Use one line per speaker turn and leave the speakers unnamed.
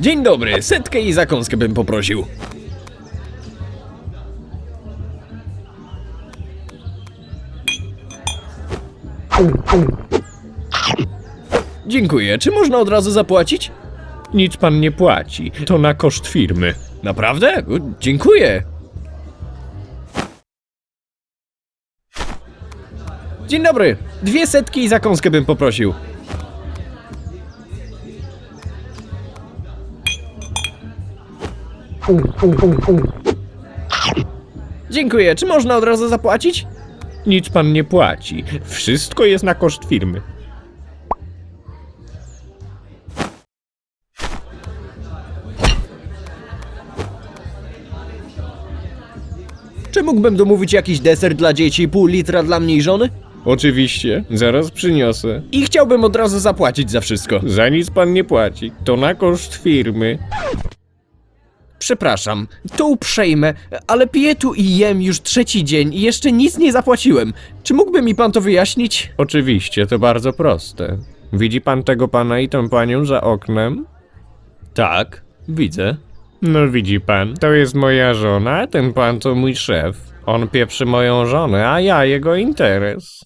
Dzień dobry, setkę i zakąskę bym poprosił. Dziękuję. Czy można od razu zapłacić?
Nic pan nie płaci, to na koszt firmy.
Naprawdę? U, Dziękuję. Dzień dobry. Dwie setki i zakąskę bym poprosił. Dziękuję. Czy można od razu zapłacić?
Nic pan nie płaci, wszystko jest na koszt firmy.
Czy mógłbym domówić jakiś deser dla dzieci i pół litra dla mnie i żony?
Oczywiście, zaraz przyniosę.
I chciałbym od razu zapłacić za wszystko.
Za nic pan nie płaci, to na koszt firmy.
Przepraszam, to uprzejme, ale piję tu i jem już trzeci dzień i jeszcze nic nie zapłaciłem. Czy mógłby mi pan to wyjaśnić?
Oczywiście, to bardzo proste. Widzi pan tego pana i tę panią za oknem?
Tak, widzę.
No widzi pan, to jest moja żona, a ten pan to mój szef. On pieprzy moją żonę, a ja jego interes.